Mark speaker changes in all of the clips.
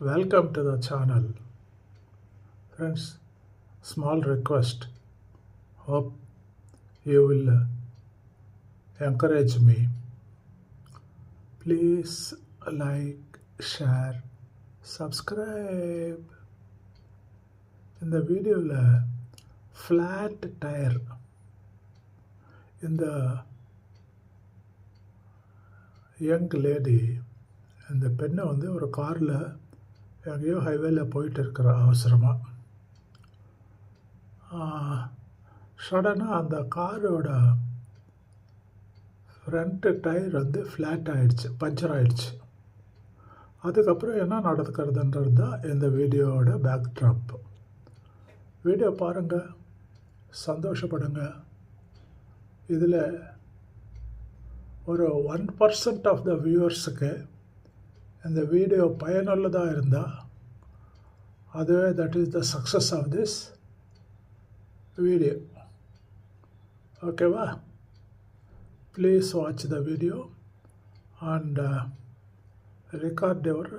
Speaker 1: Welcome to the channel friends small request hope you will encourage me please like share subscribe இந்த வீடியோவில் flat tyre இந்த young lady அந்த பெண்ணை வந்து ஒரு காரில் எங்கேயோ ஹைவேல போயிட்டு இருக்கிற அவசரமாக சடனாக அந்த காரோட ஃப்ரண்ட்டு டயர் வந்து ஃப்ளாட் ஆகிடுச்சு பஞ்சர் ஆகிடுச்சு அதுக்கப்புறம் என்ன நடக்கிறதுன்றது தான் இந்த வீடியோவோட பேக் ட்ராப் வீடியோ பாருங்கள் சந்தோஷப்படுங்க. இதில் ஒரு ஒன் பர்சன்ட் ஆஃப் த வியூவர்ஸுக்கு இந்த வீடியோ பயனுள்ளதாக இருந்தால் அதுவே that is the success of this video ஓகேவா please watch the video and record your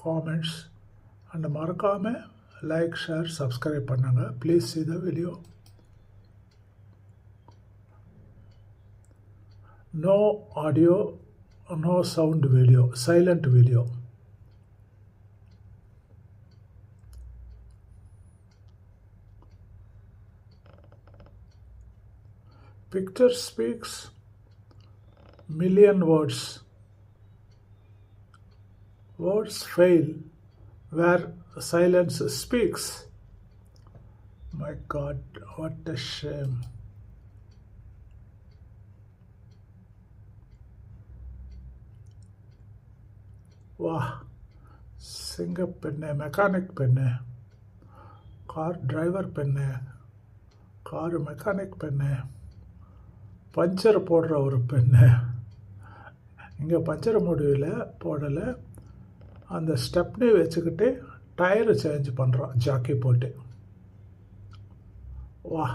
Speaker 1: comments and மறக்காமல் லைக் ஷேர் சப்ஸ்கிரைப் பண்ணுங்கள் please see the video no audio no sound video silent video. Picture speaks million words. Words fail where silence speaks. My god what a shame வா. சிங்க பெண்ணு mechanic பெண்ணு car driver பெண்ணு car mechanic பெண்ணு puncture போடுற ஒரு பெண்ணு. இங்கே பஞ்சர் முடிவில் போடலை. அந்த ஸ்டெப்னி வச்சுக்கிட்டு டயரு சேஞ்ச் பண்ணுறான் ஜாக்கி போட்டு. வா.